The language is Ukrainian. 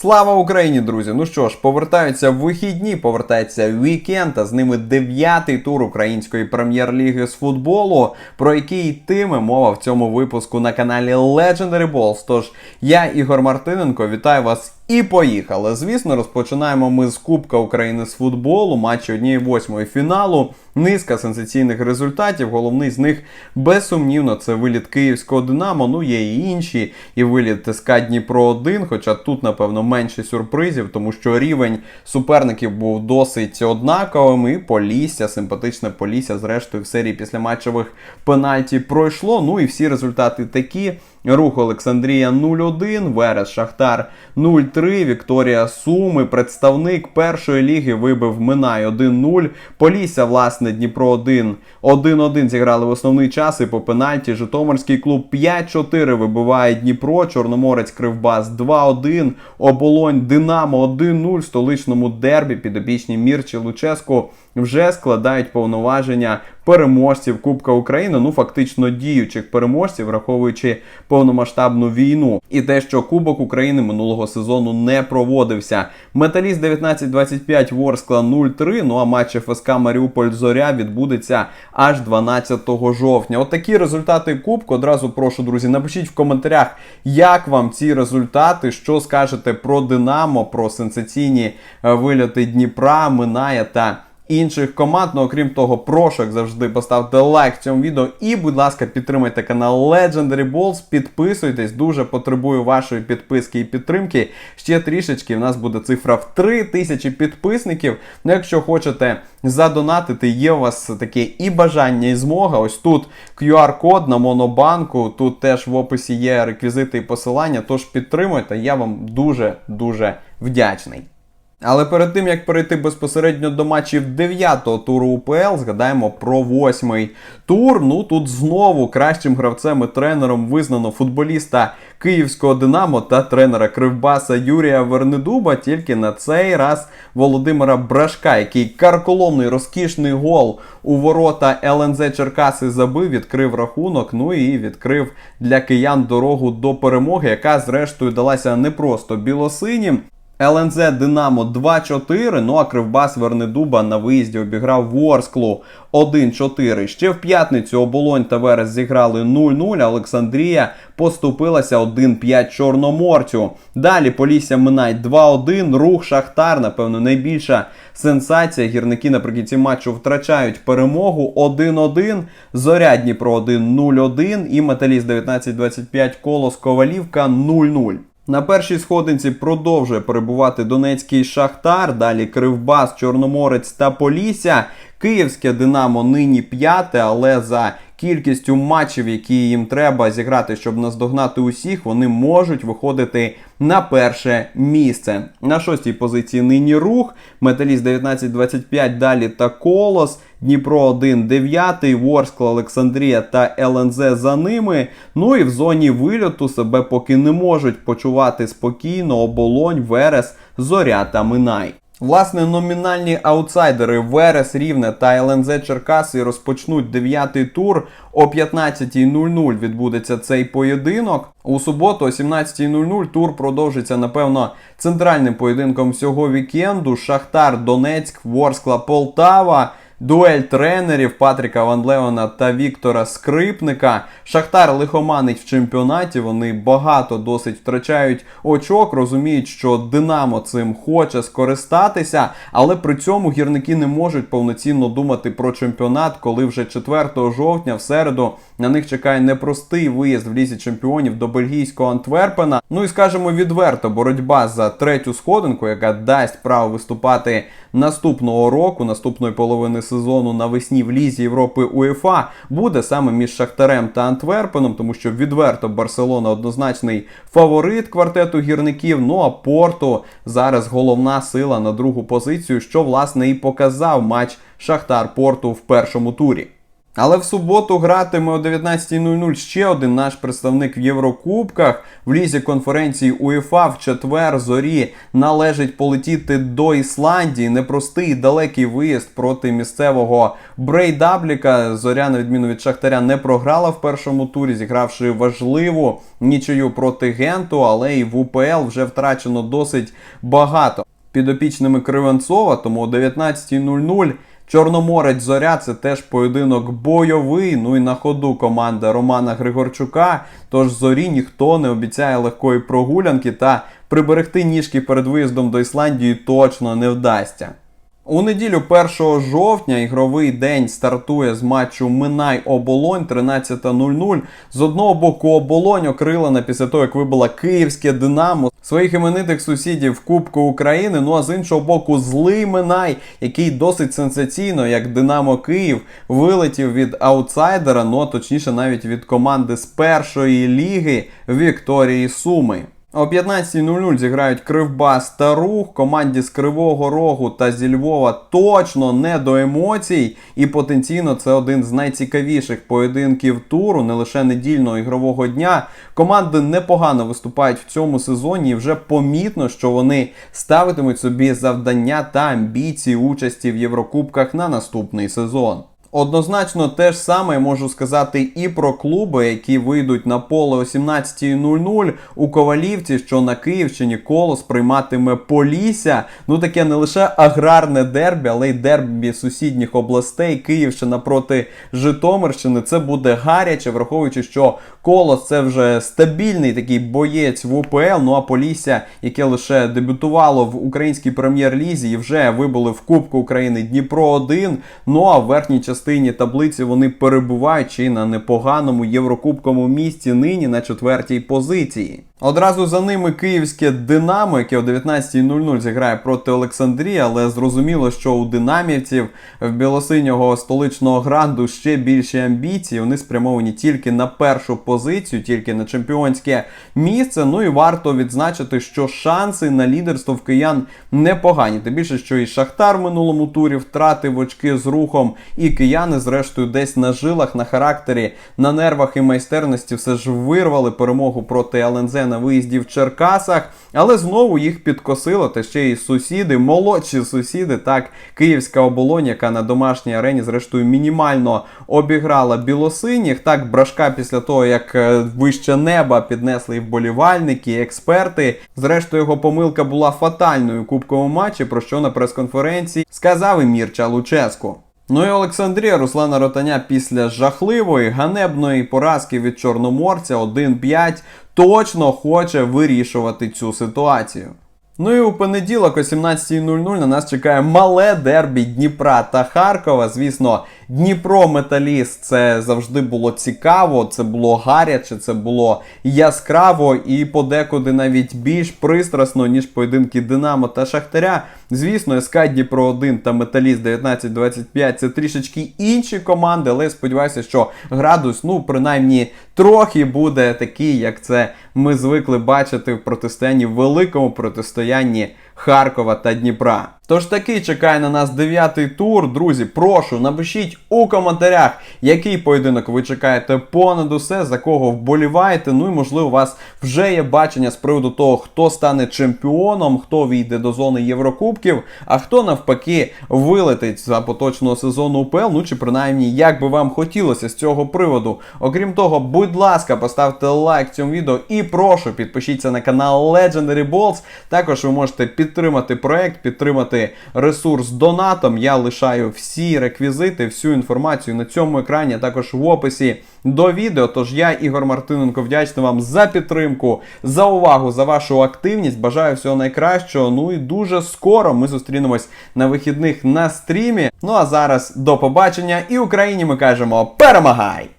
Слава Україні, друзі! Ну що ж, повертаються вихідні, повертається вікенд, а з ними дев'ятий тур української прем'єр-ліги з футболу, про який йтиме мова в цьому випуску на каналі Legendary Balls. Тож я, Ігор Мартиненко, вітаю вас і поїхали. Звісно, розпочинаємо ми з Кубка України з футболу, матчі 1-8 фіналу. Низка сенсаційних результатів. Головний з них безсумнівно це виліт київського Динамо. Ну є і інші, і виліт СК Дніпро 1 Хоча тут, напевно, менше сюрпризів, тому що рівень суперників був досить однаковим. І Полісся, симпатичне Полісся, зрештою, в серії післяматчевих пенальті пройшло. Ну і всі результати такі. Рух Олександрія 0-1, Верес Шахтар 0-3, Вікторія Суми, представник першої ліги вибив Минай 1-0. Полісся, власне, Дніпро 1, 1-1 зіграли в основний час і по пенальті. Житомирський клуб 5-4 вибиває Дніпро, Чорноморець Кривбас 2-1, Оболонь Динамо 1-0, столичному дербі підопічні Мірчі Луческо вже складають повноваження переможців Кубка України, ну фактично діючих переможців, враховуючи повномасштабну війну. І те, що Кубок України минулого сезону не проводився. Металіст 19-25 Ворскла 0-3. Ну а матч ФСК Маріуполь Зоря відбудеться аж 12 жовтня. От такі результати Кубку. Одразу прошу, друзі, напишіть в коментарях, як вам ці результати, що скажете про Динамо, про сенсаційні е, вильоти Дніпра, Минає та інших команд. Ну, окрім того, прошу, як завжди, поставте лайк цьому відео і, будь ласка, підтримайте канал Legendary Balls, підписуйтесь, дуже потребую вашої підписки і підтримки. Ще трішечки в нас буде цифра в 3000 підписників. Ну, якщо хочете задонатити, є у вас таке і бажання, і змога. Ось тут QR-код на Монобанку, тут теж в описі є реквізити і посилання, тож підтримуйте, я вам дуже-дуже вдячний. Але перед тим як перейти безпосередньо до матчів 9-го туру УПЛ, згадаємо про восьмий тур. Ну тут знову кращим гравцем і тренером визнано футболіста київського Динамо та тренера Кривбаса Юрія Вернедуба. Тільки на цей раз Володимира Брашка, який карколомний розкішний гол у ворота ЛНЗ Черкаси забив, відкрив рахунок. Ну і відкрив для киян дорогу до перемоги, яка зрештою далася не просто білосинім. ЛНЗ Динамо 2-4. Ну а Кривбас Вернедуба на виїзді обіграв Ворсклу 1-4. Ще в п'ятницю оболонь та Верес зіграли 0-0. Олександрія поступилася 1-5 Чорноморцю. Далі Полісся Минай 2-1. Рух Шахтар, напевно, найбільша сенсація. Гірники наприкінці матчу втрачають перемогу 1-1. Зоря Дніпро 1-0-1 і Металіст 19-25 Колос Ковалівка 0-0. На першій сходинці продовжує перебувати Донецький Шахтар, далі Кривбас, Чорноморець та Полісся. Київське Динамо нині п'яте, але за кількістю матчів, які їм треба зіграти, щоб наздогнати усіх, вони можуть виходити на перше місце. На шостій позиції нині рух, Металіст 19-25, далі та Колос, Дніпро 1 9, Ворскла, Олександрія та ЛНЗ за ними. Ну і в зоні вильоту себе поки не можуть почувати спокійно оболонь, Верес, Зоря та Минай. Власне, номінальні аутсайдери Верес Рівне та ЛНЗ Черкаси розпочнуть дев'ятий тур. О 15.00 відбудеться цей поєдинок. У суботу, о 17.00 тур продовжиться, напевно, центральним поєдинком всього вікенду. Шахтар, Донецьк, Ворскла, Полтава. Дуель тренерів Патріка Ван Леона та Віктора Скрипника. Шахтар лихоманить в чемпіонаті. Вони багато досить втрачають очок, розуміють, що Динамо цим хоче скористатися, але при цьому гірники не можуть повноцінно думати про чемпіонат, коли вже 4 жовтня в середу на них чекає непростий виїзд в лізі чемпіонів до бельгійського Антверпена. Ну і скажемо відверто, боротьба за третю сходинку, яка дасть право виступати наступного року, наступної половини сезону навесні в Лізі Європи УЄФА, буде саме між Шахтарем та Антверпеном, тому що відверто Барселона однозначний фаворит квартету гірників. Ну а Порту зараз головна сила на другу позицію, що власне і показав матч Шахтар Порту в першому турі. Але в суботу гратиме о 19.00 ще один наш представник в Єврокубках. В лізі конференції УЄФА в четвер зорі належить полетіти до Ісландії. Непростий далекий виїзд проти місцевого Брейдабліка. Зоря, на відміну від Шахтаря, не програла в першому турі, зігравши важливу нічию проти Генту, але і в УПЛ вже втрачено досить багато. Підопічними Кривенцова, тому о 19.00 Чорноморець Зоря це теж поєдинок бойовий. Ну і на ходу команда Романа Григорчука. Тож зорі ніхто не обіцяє легкої прогулянки та приберегти ніжки перед виїздом до Ісландії точно не вдасться. У неділю 1 жовтня ігровий день стартує з матчу Минай Оболонь 13.00. З одного боку оболонь окрилена після того, як вибила київське Динамо своїх іменитих сусідів Кубку України. Ну а з іншого боку, злий Минай, який досить сенсаційно, як Динамо Київ, вилетів від аутсайдера, ну а точніше навіть від команди з першої ліги Вікторії Суми. О 15.00 зіграють Кривбас та Рух. Команді з Кривого Рогу та зі Львова точно не до емоцій. І потенційно це один з найцікавіших поєдинків туру, не лише недільного ігрового дня. Команди непогано виступають в цьому сезоні, і вже помітно, що вони ставитимуть собі завдання та амбіції участі в Єврокубках на наступний сезон. Однозначно те ж саме можу сказати і про клуби, які вийдуть на поле о 17.00 у Ковалівці, що на Київщині колос прийматиме Полісся. Ну таке не лише аграрне дербі, але й дербі сусідніх областей. Київщина проти Житомирщини. Це буде гаряче, враховуючи, що колос це вже стабільний такий боєць в УПЛ. Ну а Полісся, яке лише дебютувало в українській прем'єр-лізі і вже вибули в Кубку України Дніпро 1 Ну а в верхній таблиці вони перебувають чи на непоганому єврокубковому місці нині на четвертій позиції. Одразу за ними київське Динамо, яке о 19.00 зіграє проти Олександрії, але зрозуміло, що у динамівців в білосинього столичного гранду ще більші амбіції. Вони спрямовані тільки на першу позицію, тільки на чемпіонське місце. Ну і варто відзначити, що шанси на лідерство в киян непогані. Тим більше, що і Шахтар в минулому турі втратив очки з рухом, і кияни, зрештою, десь на жилах, на характері, на нервах і майстерності все ж вирвали перемогу проти ЛНЗ на виїзді в Черкасах, але знову їх підкосило, та ще й сусіди, молодші сусіди, так, Київська оболонь, яка на домашній арені, зрештою, мінімально обіграла білосиніх. Так, брашка після того, як е, вище неба піднесли і вболівальники, і експерти. Зрештою, його помилка була фатальною у кубковому матчі, про що на прес-конференції сказав і Мірча Луческу. Ну і Олександрія Руслана Ротаня після жахливої ганебної поразки від Чорноморця 1-5 точно хоче вирішувати цю ситуацію. Ну і у понеділок о 17.00 на нас чекає мале дербі Дніпра та Харкова. Звісно, Дніпро Металіст це завжди було цікаво, це було гаряче, це було яскраво і подекуди навіть більш пристрасно, ніж поєдинки Динамо та Шахтаря. Звісно, СК Дніпро 1 та Металіст 1925 це трішечки інші команди, але я сподіваюся, що градус, ну, принаймні, трохи буде такий, як це ми звикли бачити в протистоянні, в великому протистоянні Харкова та Дніпра. Тож такий чекає на нас дев'ятий тур. Друзі, прошу, напишіть у коментарях, який поєдинок ви чекаєте понад усе, за кого вболіваєте. Ну і можливо, у вас вже є бачення з приводу того, хто стане чемпіоном, хто війде до зони Єврокубків, а хто навпаки вилетить за поточного сезону УПЛ. Ну чи принаймні, як би вам хотілося з цього приводу. Окрім того, будь ласка, поставте лайк цьому відео і прошу підпишіться на канал Legendary Balls. Також ви можете підтримати проект, підтримати ресурс донатом. Я лишаю всі реквізити, всю інформацію на цьому екрані, а також в описі до відео. Тож я, Ігор Мартиненко, вдячний вам за підтримку, за увагу, за вашу активність. Бажаю всього найкращого. Ну і дуже скоро ми зустрінемось на вихідних на стрімі. Ну а зараз до побачення і Україні ми кажемо перемагай!